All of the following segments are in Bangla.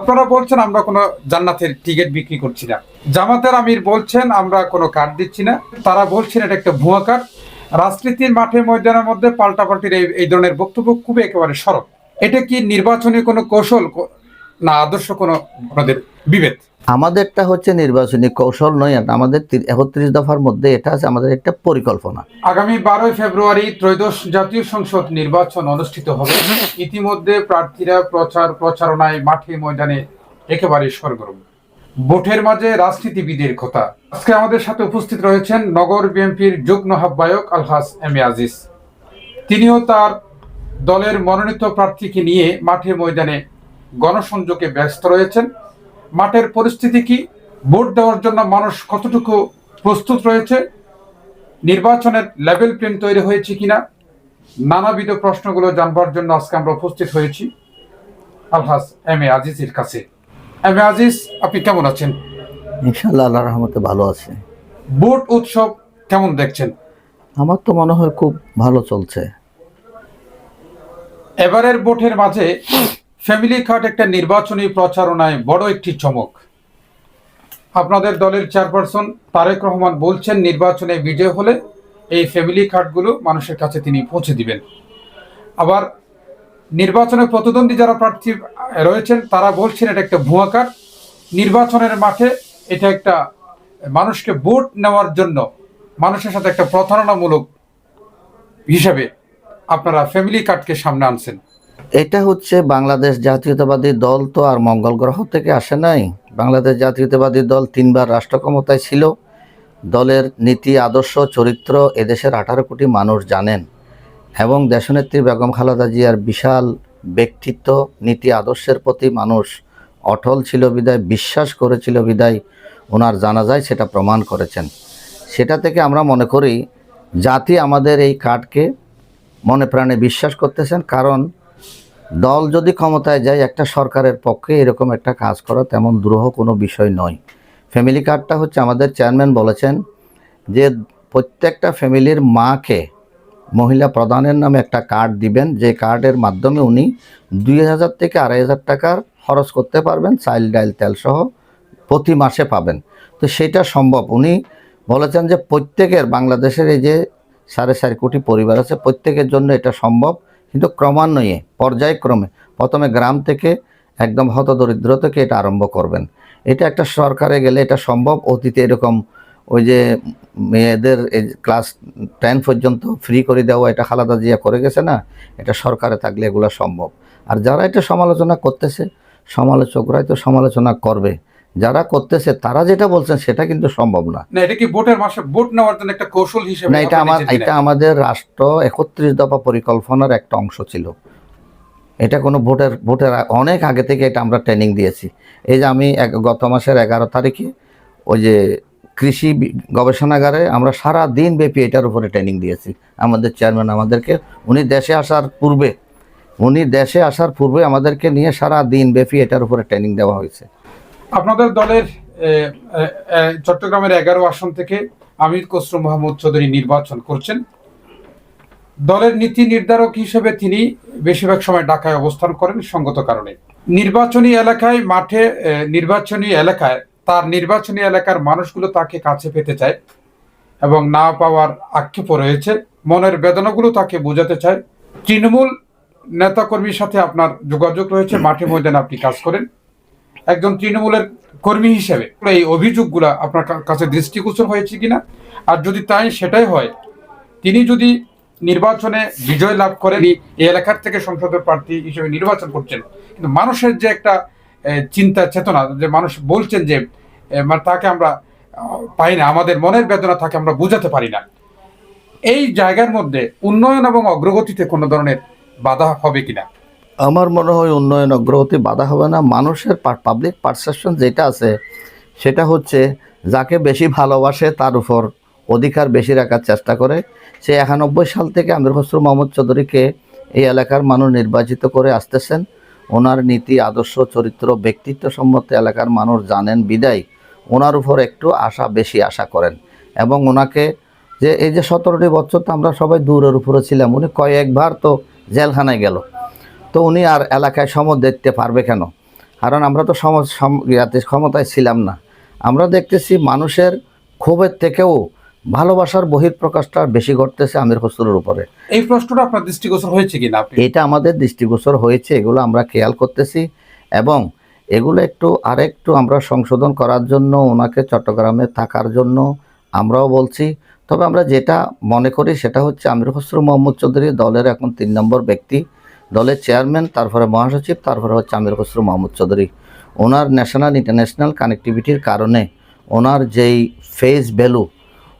আপনারা বলছেন, আমরা কোনো জান্নাতের টিকিট বিক্রি করছি না। জামাতের আমির বলছেন, আমরা কোনো কার্ড দিচ্ছি না। তারা বলছেন, এটা একটা ভুয়া কার্ড রাজনীতির মাঠে ময়দানের মধ্যে পাল্টাপাল্টির এই এই ধরনের বক্তব্য খুবই একেবারে সরব। এটা কি নির্বাচনী কোনো কৌশল না আদর্শ কোনো আপনাদের বিভেদ? আমাদেরটা হচ্ছে নির্বাচনী কৌশল নয় আমাদের একত্রিশ দফার মধ্যে এটা আছে আমাদের একটা পরিকল্পনা। আগামী বারোই ফেব্রুয়ারি ত্রয়োদশ জাতীয় সংসদ নির্বাচন অনুষ্ঠিত হবে। ইতিমধ্যে প্রার্থীরা প্রচার প্রচারণায় মাঠে ময়দানে একেবারে সরগরম। ভোটের মাঝে রাজনীতিবিদের কথা। আজকে আমাদের সাথে উপস্থিত রয়েছেন নগর বিএনপির যুগ্ম আহ্বায়ক আলহাস এম আজিজ। তিনিও তার দলের মনোনীত প্রার্থীকে নিয়ে মাঠে ময়দানে গণসংযোগে ব্যস্ত রয়েছেন। মাঠের পরিস্থিতি কি? ভোট দেওয়ার জন্য মানুষ কতটুকু প্রস্তুত রয়েছে? নির্বাচনের লেভেল প্লেন তৈরি হয়েছে কিনা? নানাবিধ প্রশ্নগুলো জানবার জন্য আজকে আমরা উপস্থিত হয়েছি। আলহাস এম এ আজিজের কাছে। এম এ আজিজ আপনি কেমন আছেন? ইনশাল্লাহ আল্লাহ রহমতে ভালো আছে। ভোট উৎসব কেমন দেখছেন? আমার তো মনে হয় খুব ভালো চলছে। এবারের ভোটের মাঝে ফ্যামিলি কার্ড একটা নির্বাচনী প্রচারণায় বড় একটি চমক। আপনাদের দলের চেয়ারপারসন তারেক রহমান বলছেন, নির্বাচনে বিজয় হলে এই ফ্যামিলি কার্ডগুলো মানুষের কাছে তিনি পৌঁছে দিবেন। আবার নির্বাচনে প্রতিদ্বন্দ্বী যারা প্রার্থী রয়েছেন, তারা বলছেন, এটা একটা ভুয়া কার্ড নির্বাচনের মাঠে এটা একটা মানুষকে ভোট নেওয়ার জন্য মানুষের সাথে একটা প্রতারণামূলক হিসাবে আপনারা ফ্যামিলি কার্ডকে সামনে আনছেন। এটা হচ্ছে বাংলাদেশ জাতীয়তাবাদী দল তো আর মঙ্গল গ্রহ থেকে আসে নাই। বাংলাদেশ জাতীয়তাবাদী দল তিনবার রাষ্ট্র ক্ষমতায় ছিল। দলের নীতি, আদর্শ, চরিত্র এদেশের আঠারো কোটি মানুষ জানেন এবং দেশনেত্রী বেগম খালেদা জিয়ার বিশাল ব্যক্তিত্ব, নীতি, আদর্শের প্রতি মানুষ অটল ছিল বিদায়, বিশ্বাস করেছিল বিদায়, ওনার জানা যায় সেটা প্রমাণ করেছেন। সেটা থেকে আমরা মনে করি, জাতি আমাদের এই কার্ডকে মনে প্রাণে বিশ্বাস করতেছেন কারণ দল যদি ক্ষমতায় যায়, একটা সরকারের পক্ষে এরকম একটা কাজ করা তেমন দুরূহ কোনো বিষয় নয়। ফ্যামিলি কার্ডটা হচ্ছে আমাদের চেয়ারম্যান বলেছেন যে প্রত্যেকটা ফ্যামিলির মাকে মহিলা প্রধানের নামে একটা কার্ড দিবেন। যে কার্ডের মাধ্যমে উনি দুই হাজার থেকে আড়াই হাজার টাকার খরচ করতে পারবেন চাইল্ড ডাইল তেল সহ প্রতি মাসে পাবেন। তো সেটা সম্ভব। উনি বলেছেন যে প্রত্যেকের, বাংলাদেশের এই যে সাড়ে চার কোটি পরিবার আছে, প্রত্যেকের জন্য এটা সম্ভব। কিন্তু ক্রমান্বয়ে, পর্যায়ক্রমে প্রথমে গ্রাম থেকে একদম হতদরিদ্র থেকে এটা আরম্ভ করবেন। এটা একটা সরকারে গেলে এটা সম্ভব, অতীতে এরকম ওই যে মেয়েদের ক্লাস টেন পর্যন্ত ফ্রি করে দেওয়া, এটা খালাদা জিয়া করে গেছে না, এটা সরকারে থাকলে এগুলো সম্ভব। আর যারা এটা সমালোচনা করতেছে, সমালোচকরাই তো সমালোচনা করবে। যারা করতেছে তারা যেটা বলছেন সেটা কিন্তু সম্ভব না। না এটা কি ভোটের মাসে ভোট নেওয়ার জন্য একটা কৌশল হিসেবে না এটা আমার এটা আমাদের রাষ্ট্র একত্রিশ দফা পরিকল্পনার একটা অংশ ছিল। এটা কোনো ভোটের ভোটের অনেক আগে থেকে এটা আমরা ট্রেনিং দিয়েছি। এই যে আমি গত মাসের এগারো তারিখে ওই যে কৃষি গবেষণাগারে আমরা সারা দিন ব্যাপী এটার উপরে ট্রেনিং দিয়েছি। আমাদের চেয়ারম্যান আমাদেরকে উনি দেশে আসার পূর্বে উনি দেশে আসার পূর্বে আমাদেরকে নিয়ে সারা দিন ব্যাপী এটার উপরে ট্রেনিং দেওয়া হয়েছে। আপনাদের দলের চট্টগ্রামের এগারো আসন থেকে আমির খসরু মোহাম্মদ চৌধুরী নির্বাচন করছেন। দলের নীতি নির্ধারক হিসেবে তিনি বেশিরভাগ সময় ঢাকায় অবস্থান করেন সঙ্গত কারণে। নির্বাচনী এলাকায় মাঠে নির্বাচনী এলাকায় তার নির্বাচনী এলাকার মানুষগুলো তাকে কাছে পেতে চায় এবং না পাওয়ার আক্ষেপও রয়েছে। মনের বেদনাগুলো তাকে বোঝাতে চায়। তৃণমূল নেতাকর্মীর সাথে আপনার যোগাযোগ রয়েছে। মাঠে ময়দানে আপনি কাজ করেন। একজন তৃণমূলের কর্মী হিসেবে এই অভিযোগগুলো আপনার কাছে দৃষ্টিগোচর হয়েছে কিনা? আর যদি তাই সেটাই হয়, তিনি যদি নির্বাচনে বিজয় লাভ করেন এই এলাকার থেকে সংসদের প্রার্থী হিসেবে নির্বাচন করছেন, কিন্তু মানুষের যে একটা চিন্তা চেতনা, যে মানুষ বলছেন যে তাকে আমরা পাই না, আমাদের মনের বেদনা তাকে আমরা বোঝাতে পারি না। এই জায়গার মধ্যে উন্নয়ন এবং অগ্রগতিতে কোনো ধরনের বাধা হবে কিনা? আমার মনে হয় উন্নয়ন অগ্রগতি বাধা হবে না। মানুষের পাবলিক পারসেপশন যেটা আছে, সেটা হচ্ছে যাকে বেশি ভালোবাসে তার উপর অধিকার বেশি রাখার চেষ্টা করে। সে একানব্বই সাল থেকে আমির খসরু মোহাম্মদ চৌধুরীকে এই এলাকার মানুষ নির্বাচিত করে আসতেছেন। ওনার নীতি, আদর্শ, চরিত্র ব্যক্তিত্ব সম্মত এলাকার মানুষ জানেন বিদায়। ওনার উপর একটু আশা, বেশি আশা করেন। এবং ওনাকে যে এই যে সতেরোটি বছর তো আমরা সবাই দূরের উপরে ছিলাম, উনি কয়েকবার তো জেলখানায় গেল। তো উনি আর এলাকায় সম দেখতে পারবে কেন? কারণ আমরা তো সম ইয়াতে ক্ষমতায় ছিলাম না। আমরা দেখতেছি মানুষের ক্ষোভের থেকেও ভালোবাসার বহিঃপ্রকাশটা বেশি ঘটতেছে আমির খসরুর উপরে। এই প্রশ্নটা আপনার দৃষ্টিগোচর হয়েছে কিনা আপনি? এটা আমাদের দৃষ্টিগোচর হয়েছে এগুলো আমরা খেয়াল করতেছি এবং এগুলো একটু আরেকটু আমরা সংশোধন করার জন্য ওনাকে চট্টগ্রামে থাকার জন্য আমরাও বলছি। তবে আমরা যেটা মনে করি সেটা হচ্ছে আমির খসরু মোহাম্মদ চৌধুরী দলের এখন তিন নম্বর ব্যক্তি। দলের চেয়ারম্যান, তারপরে মহাসচিব, তারপরে হচ্ছে আমির খসরু মোহাম্মদ চৌধুরী। ওনার ন্যাশনাল ইন্টারন্যাশনাল কানেক্টিভিটির কারণে ওনার যেই ফেস ভ্যালু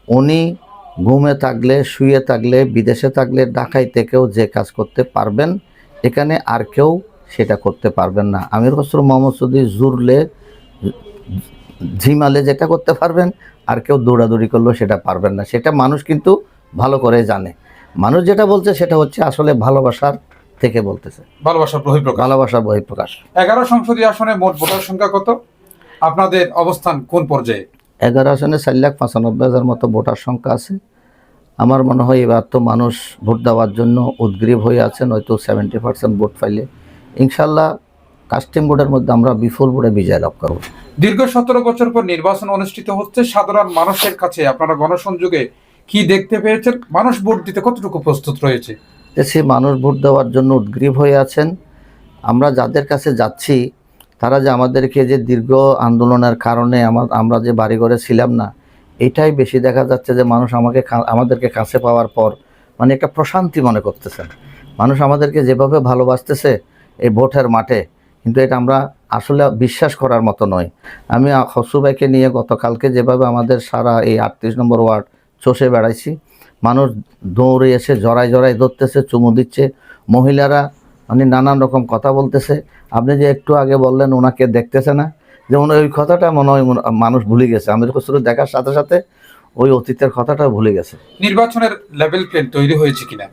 উনি ঘুমে থাকলে, শুয়ে থাকলে, বিদেশে থাকলে, ঢাকায় থেকেও যে কাজ করতে পারবেন, এখানে আর কেউ সেটা করতে পারবেন না। আমির খসরু মোহাম্মদ চৌধুরী জুরলে ঝিমালে যেটা করতে পারবেন, আর কেউ দৌড়াদৌড়ি করলেও সেটা পারবেন না। সেটা মানুষ কিন্তু ভালো করে জানে। মানুষ যেটা বলছে সেটা হচ্ছে আসলে ভালোবাসার থেকে বলতেছে। ভালোবাসার বহিঃপ্রকাশ। ভালোবাসার বহিঃপ্রকাশ। এগারো সংসদীয় আসনে মোট ভোটার সংখ্যা কত? আপনাদের অবস্থান কোন পর্যায়ে? এগারো আসনে চার লাখ পঁচানব্বই হাজার মতো ভোটার সংখ্যা আছে। আমার মনে হয় এবার তো মানুষ ভোট দেওয়ার জন্য উদ্গ্রীব হয়ে আছেন হয়তো সেভেন্টি পার্সেন্ট ভোট পাইলে। ইনশাল্লাহ কাস্টিং বোর্ডের মধ্যে আমরা বিপুল ভোটে বিজয় লাভ করব। দীর্ঘ সতেরো বছর পর নির্বাচন অনুষ্ঠিত হচ্ছে। সাধারণ মানুষের কাছে আপনারা গণসংযোগে কি দেখতে পেয়েছেন? মানুষ ভোট দিতে কতটুকু প্রস্তুত রয়েছে? দেশে মানুষ ভোট দেওয়ার জন্য উদ্গ্রীব হয়ে আছেন। আমরা যাদের কাছে যাচ্ছি, তারা যে আমাদেরকে যে দীর্ঘ আন্দোলনের কারণে আমার যে বাড়িঘরে ছিলাম না, এটাই বেশি দেখা যাচ্ছে যে মানুষ আমাকে আমাদেরকে কাছে পাওয়ার পর মানে একটা প্রশান্তি মনে করতেছেন। মানুষ আমাদেরকে যেভাবে ভালোবাসতেছে এই ভোটের মাঠে, কিন্তু এটা আমরা আসলে বিশ্বাস করার মতো নয়। আমি হসুবাইকে নিয়ে গতকালকে যেভাবে আমাদের সারা এই আটত্রিশ নম্বর ওয়ার্ড চষে বেড়াইছি মানুষ দৌড়ে এসে জড়াই জড়াই ধরতেছে চুমু দিচ্ছে। মহিলারা মানে নানান রকম কথা বলতেছে। আপনি যে একটু আগে বললেন ওনাকে দেখতেছে না যে উনি ওই কথাটা মনে হয় মনে- মানুষ ভুলে গেছে। আমির খসরু দেখার সাথে সাথে ওই অতীতের কথাটা ভুলে গেছে। নির্বাচনের লেভেল প্লেন তৈরি হয়েছে কিনা?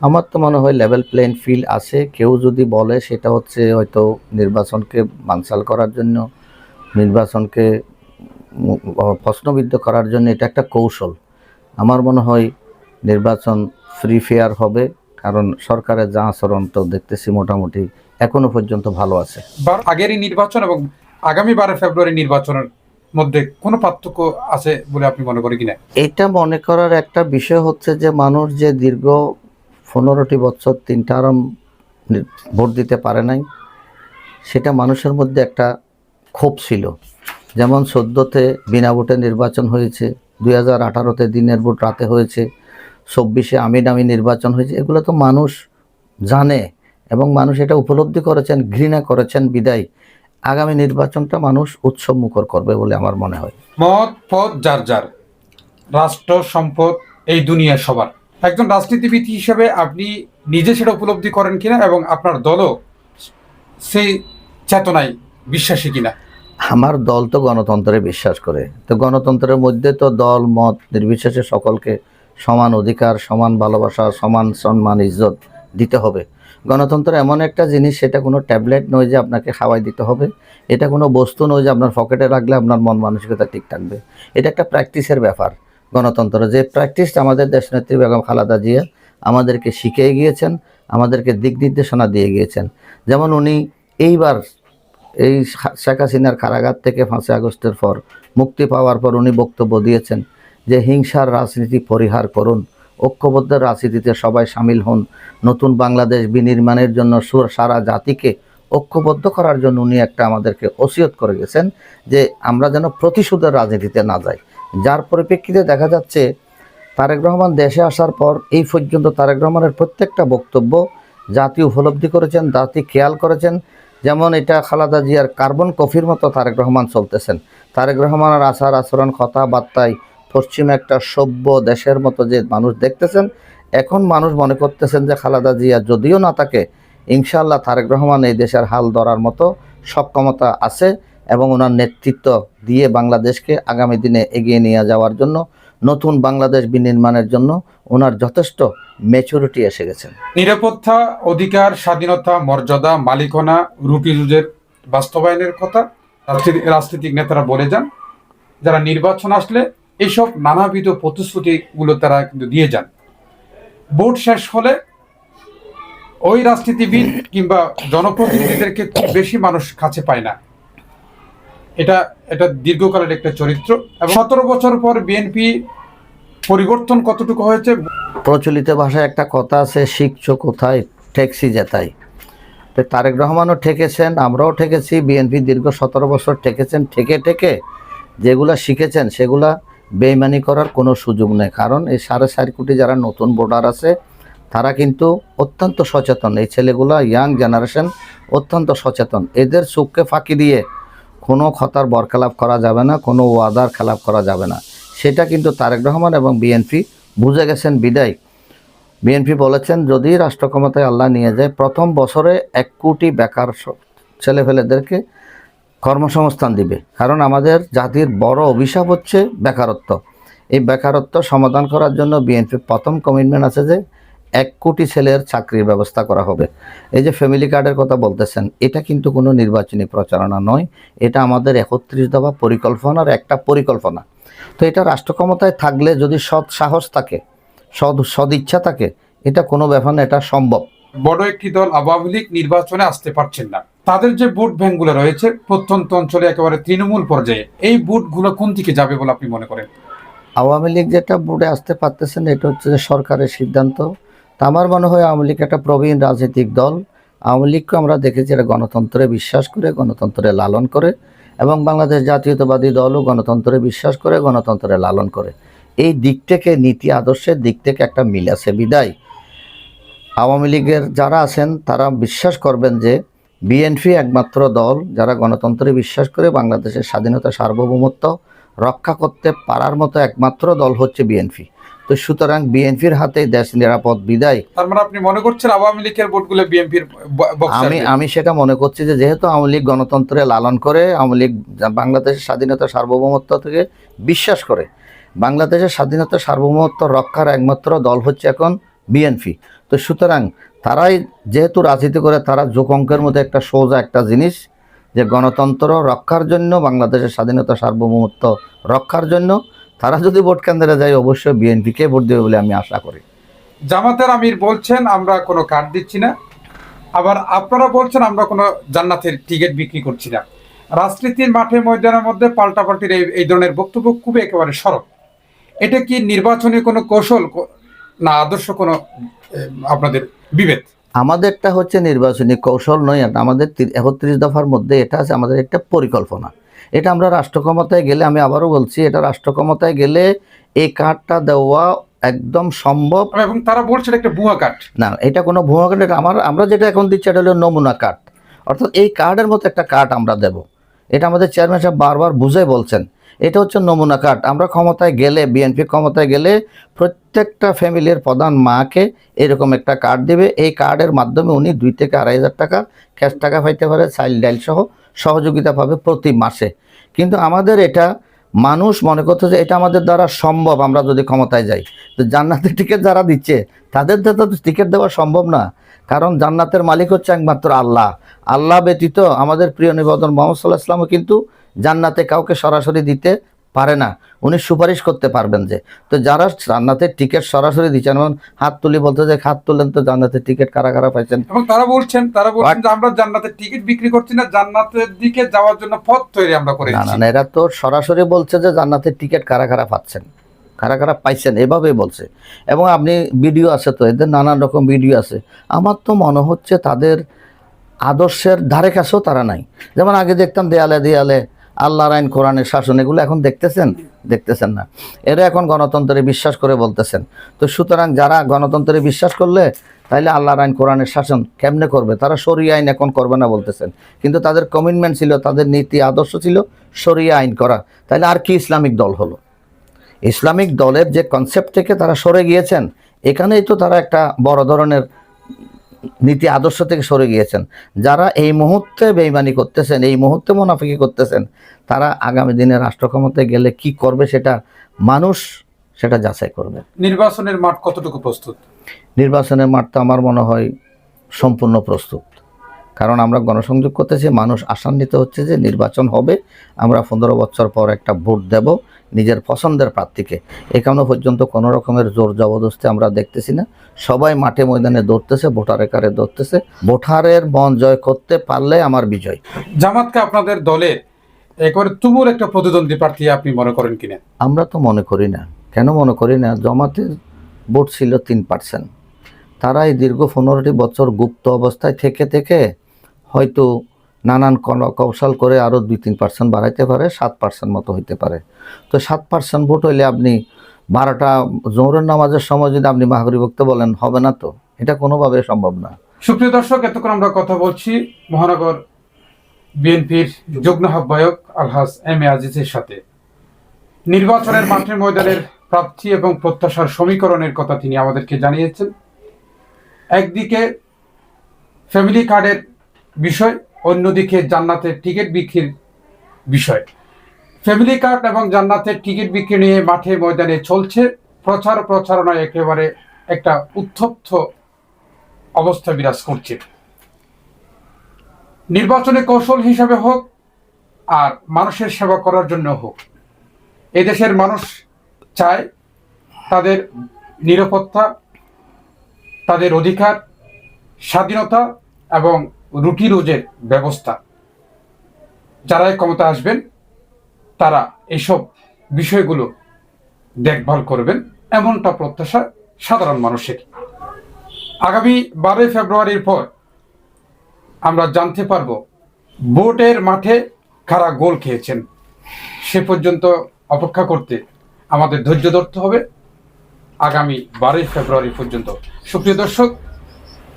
আমার তো মনে হয় লেভেল প্লেন ফিল আছে। কেউ যদি বলে সেটা হচ্ছে হয়তো নির্বাচনকে বানচাল করার জন্য নির্বাচনকে প্রশ্নবিদ্ধ করার জন্য এটা একটা কৌশল। আমার মনে হয় নির্বাচন ফ্রি ফেয়ার হবে কারণ সরকারের যা আচরণ তো দেখতেছি মোটামুটি এখনও পর্যন্ত ভালো আছে। আগেরই নির্বাচন এবং আগামী বারো ফেব্রুয়ারি নির্বাচনের মধ্যে কোনো পার্থক্য আছে বলে আপনি মনে করেন কিনা এটা মনে করার একটা বিষয় হচ্ছে যে মানুষ যে দীর্ঘ পনেরোটি বছর তিনটা আরাম ভোট দিতে পারে নাই সেটা মানুষের মধ্যে একটা ক্ষোভ ছিল। যেমন সদ্যতে বিনা ভোটে নির্বাচন হয়েছে দুই হাজার আঠারোতে দিনের ভোট রাতে হয়েছে চব্বিশে আমি নামি নির্বাচন হয়েছে। এগুলো তো মানুষ জানে এবং মানুষ এটা উপলব্ধি করেছেন ঘৃণা করেছেন বিদায়। আগামী নির্বাচনটা মানুষ উৎসব মুখর করবে বলে আমার মনে হয়। মত পদ যার যার। রাষ্ট্র সম্পদ এই দুনিয়া সবার। একজন রাজনীতিবিদ হিসেবে আপনি নিজে সেটা উপলব্ধি করেন কিনা এবং আপনার দলও সেই চেতনায় বিশ্বাসী কিনা? আমার দল তো গণতন্ত্রে বিশ্বাস করে। তো গণতন্ত্রের মধ্যে তো দল মত নির্বিশেষে সকলকে সমান অধিকার, সমান ভালোবাসা, সমান সম্মান, ইজ্জত দিতে হবে। গণতন্ত্র এমন একটা জিনিস, সেটা কোনো ট্যাবলেট নয় যে আপনাকে খাওয়াই দিতে হবে। এটা কোনো বস্তু নয় যে আপনার পকেটে রাখলে আপনার মন মানসিকতা ঠিক থাকবে। এটা একটা প্র্যাকটিসের ব্যাপার গণতন্ত্র। যে প্র্যাকটিস আমাদের দেশনেত্রী বেগম খালাদা জিয়া আমাদেরকে শিখিয়ে গিয়েছেন, আমাদেরকে দিক নির্দেশনা দিয়ে গিয়েছেন। যেমন উনি এইবার এই শেখ হাসিনার কারাগার থেকে পাঁচই আগস্টের পর মুক্তি পাওয়ার পর উনি বক্তব্য দিয়েছেন যে হিংসার রাজনীতি পরিহার করুন, ঐক্যবদ্ধ রাজনীতিতে সবাই সামিল হন, নতুন বাংলাদেশ বিনির্মাণের জন্য সুর- জাতিকে ঐক্যবদ্ধ করার জন্য উনি একটা আমাদেরকে ওসিয়ত করে গেছেন যে আমরা যেন প্রতিশোধের রাজনীতিতে না যাই। যার পরিপ্রেক্ষিতে দেখা যাচ্ছে, তারেক রহমান দেশে আসার পর এই পর্যন্ত তারেক রহমানের প্রত্যেকটা বক্তব্য জাতি উপলব্ধি করেছেন, জাতি খেয়াল করেছেন। যেমন এটা খালাদা জিয়ার কার্বন কফির মতো তারেক রহমান চলতেছেন। তারেক রহমানের আচার আচরণ কথাবার্তায় পশ্চিম একটা সভ্য দেশের মতো যে মানুষ দেখতেছেন, এখন মানুষ মনে করতেছেন যে খালাদা জিয়া যদিও না থাকে, ইনশাআল্লাহ তারেক রহমান এই দেশের হাল ধরার মতো সক্ষমতা আছে এবং ওনার নেতৃত্ব দিয়ে বাংলাদেশকে আগামী দিনে এগিয়ে নিয়ে যাওয়ার জন্য, নতুন বাংলাদেশ বিনির্মাণের জন্য ওনার যথেষ্ট ম্যাচুরিটি এসে গেছেন। নিরাপত্তা, অধিকার, স্বাধীনতা, মর্যাদা, মালিকানা রুটি রুজের বাস্তবায়নের কথা, রাজনীতি- রাজনৈতিক নেতারা বলে যান। যারা নির্বাচন আসলে এইসব নানাবিধ প্রতিশ্রুতিগুলো তারা কিন্তু দিয়ে যান। ভোট শেষ হলে ওই রাজনীতিবিদ কিংবা জনপ্রতিনিধিদেরকে বেশি মানুষ কাছে পায় না। এটা এটা দীর্ঘকালের একটা চরিত্র এবং সতেরো বছর পর বিএনপি পরিবর্তন কতটুকু হয়েছে? প্রচলিত ভাষায় একটা কথা আছে, শিখছো কোথায়? ঠেকসি যেতাই তো তারেক রহমানও ঠেকেছেন, আমরাও ঠেকেছি, বিএনপি দীর্ঘ সতেরো বছর ঠেকেছেন, ঠেকে ঠেকে যেগুলা শিখেছেন সেগুলা বেইমানি করার কোনো সুযোগ নেই। কারণ এই সাড়ে চার কোটি যারা নতুন ভোটার আছে, তারা কিন্তু অত্যন্ত সচেতন। এই ছেলেগুলো ইয়াং জেনারেশন অত্যন্ত সচেতন। এদের চোখকে ফাঁকি দিয়ে কোনো খতার বরখেলাপ করা যাবে না, কোনো ওয়াদার খেলাপ করা যাবে না। সেটা কিন্তু তারেক রহমান এবং বিএনপি বুঝে গেছেন বিদায়। বিএনপি বলেছেন, যদি রাষ্ট্র ক্ষমতায় আল্লাহ নিয়ে যায়, প্রথম বছরে এক কোটি বেকার ছেলেফেলেদেরকে কর্মসংস্থান দিবে। কারণ আমাদের জাতির বড় অভিশাপ হচ্ছে বেকারত্ব। এই বেকারত্ব সমাধান করার জন্য বিএনপির প্রথম কমিটমেন্ট আছে যে এক কোটি ছেলের চাকরির ব্যবস্থা করা হবে। এই যে ফ্যামিলি কার্ডের কথা বলতেছেন, এটা কিন্তু কোনো নির্বাচনী প্রচারণা নয়। এটা আমাদের একত্রিশ দফা পরিকল্পনার একটা পরিকল্পনা। তো এটা রাষ্ট্র ক্ষমতায় থাকলে যদি সৎ সাহস থাকে সদ সদিচ্ছা থাকে, এটা কোনো ব্যাপার না, এটা সম্ভব। বড় একটি দল আওয়ামী লীগ নির্বাচনে আসতে পারছেন না। তাদের যে ভোট ব্যাংকগুলো রয়েছে প্রত্যন্ত অঞ্চলে একেবারে তৃণমূল পর্যায়ে, এই ভোটগুলো কোন দিকে যাবে বলে আপনি মনে করেন? আওয়ামী লীগ যেটা বোর্ডে আসতে পারতেছেন এটা হচ্ছে যে সরকারের সিদ্ধান্ত। আমার মনে হয় আওয়ামী লীগ একটা প্রবীণ রাজনৈতিক দল। আওয়ামী লীগকে আমরা দেখেছি এটা গণতন্ত্রে বিশ্বাস করে, গণতন্ত্রে লালন করে এবং বাংলাদেশ জাতীয়তাবাদী দলও গণতন্ত্রে বিশ্বাস করে, গণতন্ত্রে লালন করে। এই দিক থেকে, নীতি আদর্শের দিক থেকে একটা মিল আছে বিদায়। আওয়ামী লীগের যারা আছেন, তারা বিশ্বাস করবেন যে বিএনপি একমাত্র দল যারা গণতন্ত্রে বিশ্বাস করে বাংলাদেশের স্বাধীনতা সার্বভৌমত্ব রক্ষা করতে পারার মতো একমাত্র দল হচ্ছে বিএনপি। তো সুতরাং বিএনপির হাতে দেশ নিরাপদ বিদায়। তার মানে আপনি মনে করছেন আওয়ামী লীগের ভোটগুলো বিএনপির আমি আমি সেটা মনে করছি যে যেহেতু আওয়ামী লীগ গণতন্ত্রে লালন করে আওয়ামী লীগ বাংলাদেশের স্বাধীনতা সার্বভৌমত্ব থেকে বিশ্বাস করে বাংলাদেশের স্বাধীনতা সার্বভৌমত্ব রক্ষার একমাত্র দল হচ্ছে এখন বিএনপি। তো সুতরাং তারাই যেহেতু রাজনীতি করে, তারা অঙ্কের মধ্যে একটা সোজা একটা জিনিস যে গণতন্ত্র রক্ষার জন্য, বাংলাদেশের স্বাধীনতা সার্বভৌমত্ব রক্ষার জন্য, তারা যদি ভোট কেন্দ্রে যায়, অবশ্যই বিএনপিকে ভোট দেবে বলে আমি আশা করি। জামাতের আমির বলছেন, আমরা কোনো কার্ড দিচ্ছি না। আবার আপনারা বলছেন, আমরা কোনো জান্নাতের টিকিট বিক্রি করছি না। রাজনীতির মাঠে ময়দানের মধ্যে পাল্টাপাল্টির এই ধরনের বক্তব্য খুবই একেবারে সরব। এটা কি নির্বাচনী কোনো কৌশল? না আদর্শ কোনো আপনাদের বিভেদ? আমাদেরটা হচ্ছে নির্বাচনী কৌশল নয় আমাদের একত্রিশ দফার মধ্যে এটা আছে আমাদের একটা পরিকল্পনা। এটা আমরা রাষ্ট্র ক্ষমতায় গেলে আমি আবারও বলছি এটা রাষ্ট্র ক্ষমতায় গেলে এই কার্ডটা দেওয়া একদম সম্ভব। এবং তারা বলছে একটা বুয়া কার্ড। না এটা কোনো ভুয়া কার্ড এটা আমার আমরা যেটা এখন দিচ্ছি এটা হলো নমুনা কার্ড। অর্থাৎ এই কার্ডের মতো একটা কার্ড আমরা দেব। এটা আমাদের চেয়ারম্যান সাহেব বারবার বুঝে বলছেন এটা হচ্ছে নমুনা কার্ড। আমরা ক্ষমতায় গেলে বিএনপি ক্ষমতায় গেলে প্রত্যেকটা ফ্যামিলির প্রধান মাকে এরকম একটা কার্ড দেবে। এই কার্ডের মাধ্যমে উনি দুই থেকে আড়াই হাজার টাকা ক্যাশ টাকা পাইতে পারে চাইল্ড ডাইল সহ সহযোগিতা পাবে প্রতি মাসে। কিন্তু আমাদের এটা, মানুষ মনে করতে যে এটা আমাদের দ্বারা সম্ভব আমরা যদি ক্ষমতায় যাই। তো জান্নাতের টিকিট যারা দিচ্ছে, তাদের তো টিকিট দেওয়া সম্ভব না। কারণ জান্নাতের মালিক হচ্ছে একমাত্র আল্লাহ। আল্লাহ ব্যতীত আমাদের প্রিয় নিবেদন মোহাম্মদ সাল্লাহ ইসলামও কিন্তু জান্নাতে কাউকে সরাসরি দিতে পারে না। উনি সুপারিশ করতে পারবেন যে তো যারা জান্নাতের টিকিট সরাসরি দিচ্ছেন যেমন হাত তুলি বলতে যে হাত তুলেন তো জান্নাতের টিকিট কারা কারা পাইছেন? এবং তারা বলছেন তারা বলছেন যে আমরা জান্নাতের টিকিট বিক্রি করছি না জান্নাতের দিকে যাওয়ার জন্য পথ তৈরি আমরা করেছি না না, এরা তো সরাসরি বলছে যে জান্নাতের টিকিট কারা কারা পাচ্ছেন কারা কারা পাইছেন এভাবেই বলছে। এবং আপনি ভিডিও আছে তো এদের নানান রকম ভিডিও আছে। আমার তো মনে হচ্ছে তাদের আদর্শের ধারে কাছেও তারা নাই। যেমন আগে দেখতাম দেয়ালে দেয়ালে আল্লাহর আইন, কোরআনের শাসন, এগুলো এখন দেখতেছেন? দেখতেছেন না। এরা এখন গণতন্ত্রে বিশ্বাস করে বলতেছেন। তো সুতরাং যারা গণতন্ত্রে বিশ্বাস করলে, তাইলে আল্লাহর আইন, কোরআনের শাসন কেমনে করবে? তারা সরিয়া আইন এখন করবে না বলতেছেন। কিন্তু তাদের কমিটমেন্ট ছিল, তাদের নীতি, আদর্শ ছিল সরিয়া আইন করা। তাহলে আর কি ইসলামিক দল হলো? ইসলামিক দলের যে কনসেপ্ট থেকে তারা সরে গিয়েছেন, এখানেই তো তারা একটা বড় ধরনের নীতি আদর্শ থেকে সরে গিয়েছেন। যারা এই মুহূর্তে বেইমানি করতেছেন এই মুহূর্তে মুনাফিকি করতেছেন তারা আগামী দিনে রাষ্ট্র ক্ষমতায় গেলে কি করবে সেটা মানুষ সেটা যাচাই করবে। নির্বাচনের মাঠ কতটুকু প্রস্তুত? নির্বাচনের মাঠ তো আমার মনে হয় সম্পূর্ণ প্রস্তুত। কারণ আমরা গণসংযোগ করতেছি মানুষ আশান্বিত হচ্ছে যে নির্বাচন হবে আমরা পনেরো বছর পর একটা ভোট দেব নিজের পছন্দের প্রার্থীকে। এখনও পর্যন্ত কোনো রকমের জোর জবরদস্তি আমরা দেখতেছি না। সবাই মাঠে ময়দানে দৌড়তেছে ভোটারের কারে দৌড়তেছে। ভোটারের মন জয় করতে পারলে আমার বিজয়। জামাতকে আপনাদের দলে একবারে তুমুল একটা প্রতিদ্বন্দ্বী প্রার্থী আপনি মনে করেন কিনা? আমরা তো মনে করি না। কেন মনে করি না? জমাতের ভোট ছিল তিন পার্সেন্ট তারা এই দীর্ঘ পনেরোটি বছর গুপ্ত অবস্থায় থেকে থেকে হয়তো নানান কৌশল করে আরও দুই তিন পার্সেন্ট বাড়াইতে পারে, সাত পার্সেন্ট মতো হইতে পারে। তো সাত পার্সেন্ট ভোট হইলে আপনি বারোটা জোহরের নামাজের সময় যদি আপনি মাহরি বক্তে বলেন, হবে না তো? এটা কোনোভাবে সম্ভব না। সুপ্রিয় দর্শক, এতক্ষণ আমরা কথা বলছি মহানগর বিএনপির যুগ্ম আহ্বায়ক আলহাজ এম এ আজিজের সাথে। নির্বাচনের মাঠের ময়দানের প্রার্থী এবং প্রত্যাশার সমীকরণের কথা তিনি আমাদেরকে জানিয়েছেন। একদিকে ফ্যামিলি কার্ডের বিষয়, অন্যদিকে জান্নাতের টিকিট বিক্রির বিষয়। ফ্যামিলি কার্ড এবং জান্নাতের টিকিট বিক্রি নিয়ে মাঠে ময়দানে চলছে প্রচার প্রচারণায় একেবারে একটা উত্তপ্ত অবস্থা বিরাজ করছে। নির্বাচনে কৌশল হিসাবে হোক আর মানুষের সেবা করার জন্য হোক, এদেশের মানুষ চায় তাদের নিরাপত্তা, তাদের অধিকার, স্বাধীনতা এবং রুটি রোজের ব্যবস্থা। যারাই ক্ষমতা আসবেন, তারা এসব বিষয়গুলো দেখভাল করবেন। এমনটা প্রত্যাশা সাধারণ মানুষের। আগামী বারোই ফেব্রুয়ারির পর আমরা জানতে পারব, ভোটের মাঠে কারা গোল খেয়েছেন। সে পর্যন্ত অপেক্ষা করতে আমাদের ধৈর্য ধরতে হবে। আগামী বারোই ফেব্রুয়ারি পর্যন্ত। সুপ্রিয় দর্শক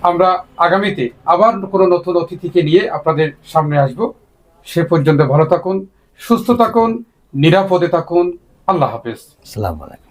আমরা আগামীতে আবার কোনো নতুন অতিথিকে নিয়ে আপনাদের সামনে আসব। সে পর্যন্ত ভালো থাকুন, সুস্থ থাকুন, নিরাপদে থাকুন। আল্লাহ হাফেজ। আসসালামু আলাইকুম।